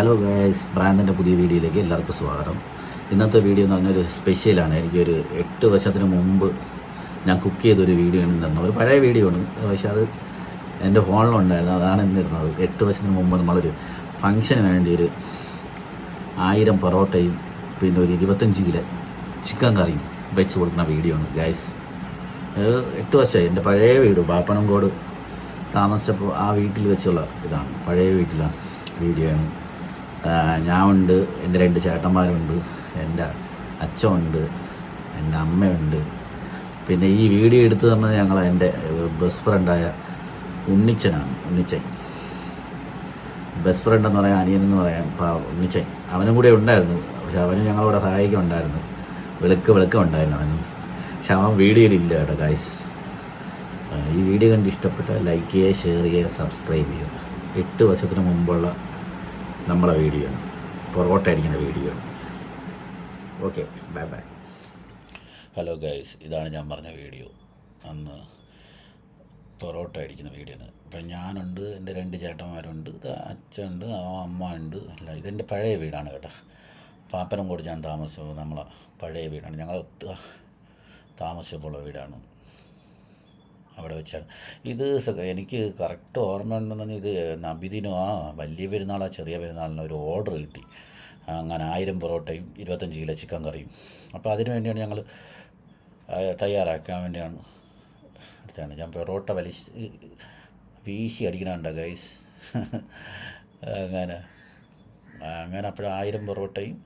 Hello guys ബ്രാൻഡിന്റെ പുതിയ വീഡിയോയിലേക്ക് എല്ലാവർക്കും സ്വാഗതം. ഇന്നത്തെ വീഡിയോ എന്ന് പറഞ്ഞൊരു സ്പെഷ്യലാണ് എനിക്കൊരു എട്ട് വർഷത്തിന് മുമ്പ് ഞാൻ കുക്ക് ചെയ്തൊരു വീഡിയോ ആണ് തന്നെ ഒരു പഴയ വീഡിയോ ആണ്. പക്ഷെ അത് എന്റെ ഫോണിലുണ്ടായിരുന്നു അതാണ് എന്നിരുന്നത് എട്ട് വർഷത്തിന് മുമ്പ് നമ്മളൊരു ഫംഗ്ഷന് വേണ്ടി ഒരു ആയിരം പൊറോട്ടയും പിന്നെ ഒരു ഇരുപത്തഞ്ച് കിലോ ചിക്കൻ കറിയും വെച്ച് കൊടുക്കുന്ന വീഡിയോ ആണ് ഗൈസ് എട്ട് വർഷമായി. എന്റെ പഴയ വീട് ബാപ്പനംകോട് താമസിച്ചപ്പോൾ ആ വീട്ടിൽ വെച്ചുള്ള ഇതാണ്. പഴയ വീട്ടിലാണ് വീഡിയോ ആണ്. ഞാൻ ഉണ്ട് എന്റെ രണ്ട് ചേട്ടന്മാരുണ്ട് എന്റെ അച്ഛനുണ്ട് എന്റെ അമ്മയുണ്ട്. പിന്നെ ഈ വീഡിയോ എടുത്തു തന്നത് ഞങ്ങൾ എന്റെ ബെസ്റ്റ് ഫ്രണ്ടായ ഉണ്ണിച്ചനാണ് ഉണ്ണിച്ചൻ. ബെസ്റ്റ് ഫ്രണ്ട് എന്ന് പറയാൻ അനിയൻ എന്ന് പറയാൻ പാ- ഉണ്ണിച്ചൻ. അവനും കൂടെ ഉണ്ടായിരുന്നു പക്ഷെ അവന് സഹായിക്കും ഉണ്ടായിരുന്നു വെളുക്ക് വെളുക്ക ഉണ്ടായിരുന്നു അവനും. പക്ഷെ അവൻ വീഡിയോയിലില്ല കേട്ടോ ഗൈസ് ഈ വീഡിയോ കണ്ട് ഇഷ്ടപ്പെട്ട ലൈക്ക് ചെയ്യുക ഷെയർ ചെയ്യുക സബ്സ്ക്രൈബ് ചെയ്യുക. എട്ട് വർഷത്തിന് മുമ്പുള്ള നമ്മളെ വീഡിയോ. പൊറോട്ട അടിക്കുന്ന video. Okay bye bye. Hello guys ഇതാണ് ഞാൻ പറഞ്ഞ വീഡിയോ. അന്ന് പൊറോട്ട അടിക്കുന്ന വീഡിയോ ആണ്. ഇപ്പം ഞാനുണ്ട് എന്റെ രണ്ട് ചേട്ടന്മാരുണ്ട് അച്ഛനുണ്ട് അമ്മ ഉണ്ട് അല്ല ഇതെന്റെ പഴയ വീടാണ് കേട്ടോ. പാപ്പനം കൂടി ഞാൻ താമസിച്ചപ്പോൾ നമ്മളെ പഴയ വീടാണ്. ഞങ്ങൾ താമസിച്ചപ്പോൾ വീടാണ്. അവിടെ വെച്ചാണ്. ഇത് എനിക്ക് കറക്റ്റ് ഓർമ്മ ഉണ്ടെന്ന് ഇത് നബിദിനോ ആ വലിയ പെരുന്നാളോ ചെറിയ പെരുന്നാളിനോ ഒരു ഓർഡർ കിട്ടി. അങ്ങനെ ആയിരം പൊറോട്ടയും ഇരുപത്തഞ്ച് കിലോ ചിക്കൻ കറിയും. അപ്പോൾ അതിനു വേണ്ടിയാണ് ഞങ്ങൾ തയ്യാറാക്കാൻ വേണ്ടിയാണ് അടുത്താണ് ഞാൻ പൊറോട്ട വലിച്ച് വീശി അടിക്കണുണ്ട് ഗൈസ് അങ്ങനെ അങ്ങനെ അപ്പോൾ ആയിരം പൊറോട്ടയും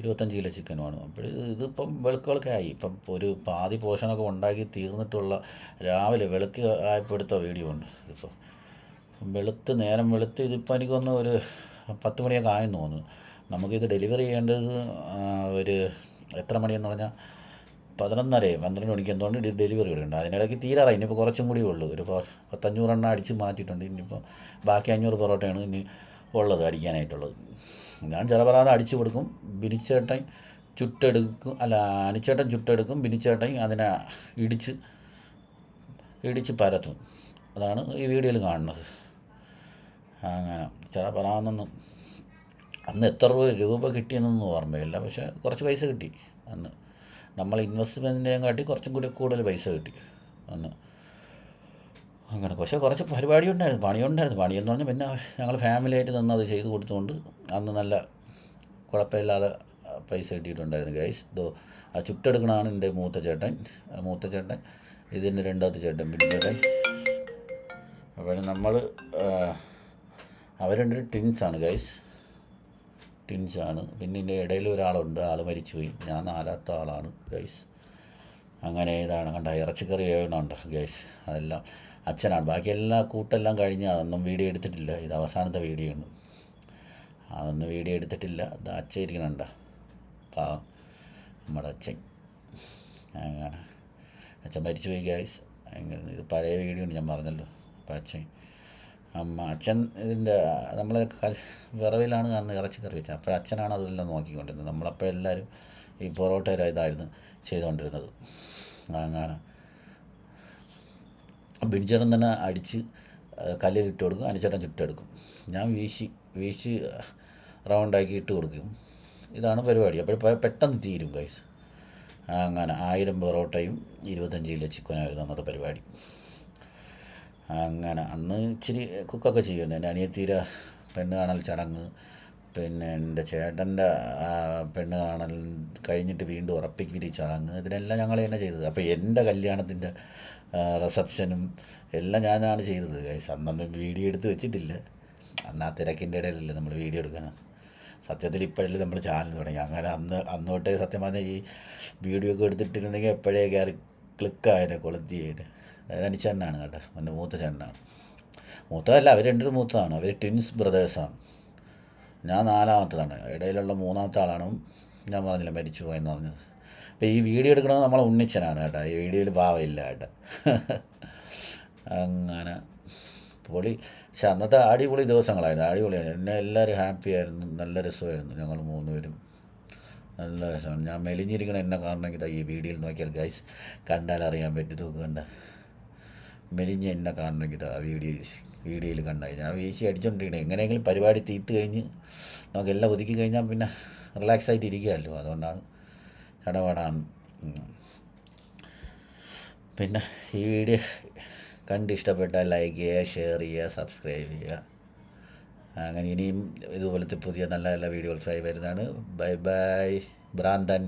ഇരുപത്തഞ്ച് കിലോ ചിക്കനുമാണ് അപ്പോൾ ഇതിപ്പം വെളുക്കുകളൊക്കെ ആയി. ഇപ്പം ഒരു പാതി പോഷണൊക്കെ ഉണ്ടാക്കി തീർന്നിട്ടുള്ള രാവിലെ വെളുക്ക് ആയപ്പെടുത്ത വീഡിയോ ഉണ്ട് ഇതിപ്പോൾ വെളുത്ത് നേരം വെളുത്ത് ഇതിപ്പോൾ എനിക്കൊന്ന് ഒരു പത്ത് മണിയൊക്കെ ആയെന്ന് തോന്നുന്നു. നമുക്കിത് ഡെലിവറി ചെയ്യേണ്ടത് ഒരു എത്ര മണിയെന്ന് പറഞ്ഞാൽ പതിനൊന്നര പന്ത്രണ്ട് മണിക്ക് എന്തുകൊണ്ട് ഡെലിവറി ഉണ്ട് അതിനിടയ്ക്ക് തീരാറായി. ഇനിയിപ്പോൾ കുറച്ചും കൂടി ഉള്ളൂ. ഒരു പത്തഞ്ഞൂറെണ്ണം അടിച്ച് മാറ്റിയിട്ടുണ്ട്. ഇനിയിപ്പോൾ ബാക്കി അഞ്ഞൂറ് പൊറോട്ടയാണ്. ഇനി ഉള്ളത് അടിക്കാനായിട്ടുള്ളത്. ഞാൻ ചെറുപറാതെ അടിച്ചു കൊടുക്കും ബിനിച്ചേട്ടൻ ചുട്ടെടുക്കും അല്ല അനിച്ചേട്ടൻ ചുട്ടെടുക്കും ബിനിച്ചേട്ടൻ അതിനെ ഇടിച്ച് ഇടിച്ച് പരത്തും. അതാണ് ഈ വീഡിയോയിൽ കാണുന്നത്. അങ്ങനെ ചില പറയാമെന്നൊന്നും അന്ന് എത്ര രൂപ രൂപ കിട്ടിയെന്നൊന്നും ഓർമ്മയില്ല. പക്ഷേ കുറച്ച് പൈസ കിട്ടി അന്ന്. നമ്മൾ ഇൻവെസ്റ്റ്മെന്റിനെയും കാട്ടി കുറച്ചും കൂടി കൂടുതൽ പൈസ കിട്ടി അന്ന്. അങ്ങനെ പക്ഷേ കുറച്ച് പരിപാടി ഉണ്ടായിരുന്നു പണിയുണ്ടായിരുന്നു. പണിയെന്ന് പറഞ്ഞാൽ പിന്നെ ഞങ്ങൾ ഫാമിലി ആയിട്ട് നിന്ന് അത് ചെയ്ത് കൊടുത്തുകൊണ്ട് അന്ന് നല്ല കുഴപ്പമില്ലാതെ പൈസ കിട്ടിയിട്ടുണ്ടായിരുന്നു ഗൈസ് ഇതോ ആ ചുട്ടെടുക്കണതാണ് എന്റെ മൂത്ത ചേട്ടൻ. മൂത്ത ചേട്ടൻ ഇതിന്റെ രണ്ടാമത്തെ ചേട്ടൻ പിന്നെ ചേട്ടൻ. അപ്പോൾ നമ്മൾ അവർ ട്വിൻസാണ് ഗൈസ് ട്വിൻസാണ് പിന്നെ ഇതിന്റെ ഇടയിൽ ഒരാളുണ്ട് ആൾ മരിച്ചുപോയി. ഞാൻ നാലാത്ത ആളാണ് ഗൈസ് അങ്ങനെ ഇതാണ് കണ്ട ഇറച്ചിക്കറി വേണമുണ്ട് ഗൈസ് അതെല്ലാം അച്ഛനാണ്. ബാക്കി എല്ലാ കൂട്ടെല്ലാം കഴിഞ്ഞ് അതൊന്നും വീഡിയോ എടുത്തിട്ടില്ല. ഇത് അവസാനത്തെ വീഡിയോ ആണ്. അതൊന്നും വീഡിയോ എടുത്തിട്ടില്ല. ഇത് അച്ഛൻ ഇരിക്കണുണ്ട പാവം നമ്മുടെ അച്ഛൻ. അങ്ങനെ. അച്ഛൻ മരിച്ചു പോയി ഗൈസ് അങ്ങനെ ഇത് പഴയ വീഡിയോ ഉണ്ട് ഞാൻ പറഞ്ഞല്ലോ. അപ്പം അച്ഛൻ അമ്മ അച്ഛൻ ഇതിന്റെ നമ്മൾ വിറവിലാണ് കാരണം ഇറച്ചിക്കറി വെച്ചത്. അപ്പോൾ അച്ഛനാണ് അതെല്ലാം നോക്കിക്കൊണ്ടിരുന്നത്. നമ്മളപ്പോഴെല്ലാവരും ഈ പൊറോട്ട ഇതായിരുന്നു ചെയ്തുകൊണ്ടിരുന്നത് അങ്ങനെ. ബിഡ്ജറൻ തന്നെ അടിച്ച് കല്ലിൽ ഇട്ട് കൊടുക്കും അനിച്ചേട്ടൻ ചുട്ടെടുക്കും. ഞാൻ വീശി വീശി റൗണ്ടാക്കി ഇട്ട് കൊടുക്കും. ഇതാണ് പരിപാടി. അപ്പോൾ പെട്ടെന്ന് തീരും ഗൈസ് അങ്ങനെ. ആയിരം പൊറോട്ടയും ഇരുപത്തഞ്ച് കിലോ ചിക്കനായിരുന്നു അന്നത്തെ പരിപാടി. അങ്ങനെ. അന്ന് ഇച്ചിരി കുക്കൊക്കെ ചെയ്യുമായിരുന്നു. എന്റെ അനിയത്തീര പെണ്ണ് കാണൽ ചടങ്ങ്. പിന്നെ എന്റെ ചേട്ടന്റെ പെണ്ണ് കാണൽ കഴിഞ്ഞിട്ട് വീണ്ടും ഉറപ്പിക്കും ചടങ്ങ് ഇതിനെല്ലാം ഞങ്ങൾ തന്നെ ചെയ്തത്. അപ്പോൾ എന്റെ കല്യാണത്തിന്റെ റിസപ്ഷനും എല്ലാം ഞാനാണ് ചെയ്തത്. ഗൈസ് അന്നൊന്നും വീഡിയോ എടുത്ത് വെച്ചിട്ടില്ല. അന്ന് ആ തിരക്കിന്റെ ഇടയിലല്ലേ നമ്മൾ വീഡിയോ എടുക്കണം. സത്യത്തിൽ ഇപ്പോഴല്ലേ നമ്മൾ ചാനൽ തുടങ്ങി. അങ്ങനെ അന്ന് അന്നോട്ടേ സത്യം പറഞ്ഞാൽ ഈ വീഡിയോ ഒക്കെ എടുത്തിട്ടിരുന്നെങ്കിൽ എപ്പോഴേ കയറി ക്ലിക്കായതിനെ കൊളുത്തിയായിട്ട് അതായത് അനിച്ചേട്ടനാണ് കേട്ടോ. എന്റെ മൂത്ത ചേട്ടനാണ്. മൂത്തതല്ല അവർ രണ്ടും മൂത്തതാണ്. അവർ ട്വിൻസ് ബ്രദേഴ്സാണ് ഞാൻ നാലാമത്തതാണ്. ഇടയിലുള്ള മൂന്നാമത്തെ ആളാണ്. ഞാൻ പറഞ്ഞില്ല മരിച്ചു പോയെന്ന് പറഞ്ഞത് അപ്പോൾ ഈ വീഡിയോ എടുക്കുന്നത് നമ്മളെ ഉണ്ണിച്ചനാണ് കേട്ടോ. ഈ വീഡിയോയിൽ ഭാവമില്ല കേട്ടോ. അങ്ങനെ. പൊളി. പക്ഷെ അന്നത്തെ അടിപൊളി ദിവസങ്ങളായിരുന്നു. അടിപൊളിയായിരുന്നു എന്നെ എല്ലാവരും ഹാപ്പി ആയിരുന്നു. നല്ല രസമായിരുന്നു ഞങ്ങൾ മൂന്നുപേരും. നല്ല രസമാണ്. ഞാൻ മെലിഞ്ഞിരിക്കണം എന്നെ കാണണമെങ്കിൽ ഈ വീഡിയോയിൽ നോക്കിയാൽ ഗൈസ് കണ്ടാൽ അറിയാൻ പറ്റും. തൂക്കണ്ട കണ്ട മെലിഞ്ഞ എന്നെ കാണണമെങ്കിൽ ആ വീഡിയോ വീഡിയോയിൽ കണ്ടായി ഞാൻ വീശി അടിച്ചുകൊണ്ടിരിക്കണേ എങ്ങനെയെങ്കിലും പരിപാടി തീർത്ത് കഴിഞ്ഞ് നമുക്ക് എല്ലാം ഒതുക്കി കഴിഞ്ഞാൽ പിന്നെ റിലാക്സ് ആയിട്ട് ഇരിക്കുകയല്ലോ. അതുകൊണ്ടാണ് ചടപടാൻ പിന്നെ ഈ വീഡിയോ കണ്ട് ഇഷ്ടപ്പെട്ടാൽ ലൈക്ക് ചെയ്യുക ഷെയർ ചെയ്യുക സബ്സ്ക്രൈബ് ചെയ്യുക. അങ്ങനെ ഇനിയും ഇതുപോലത്തെ പുതിയ നല്ല നല്ല വീഡിയോസായി വരുന്നതാണ്. ബൈ ബൈ ഭ്രാന്തൻ.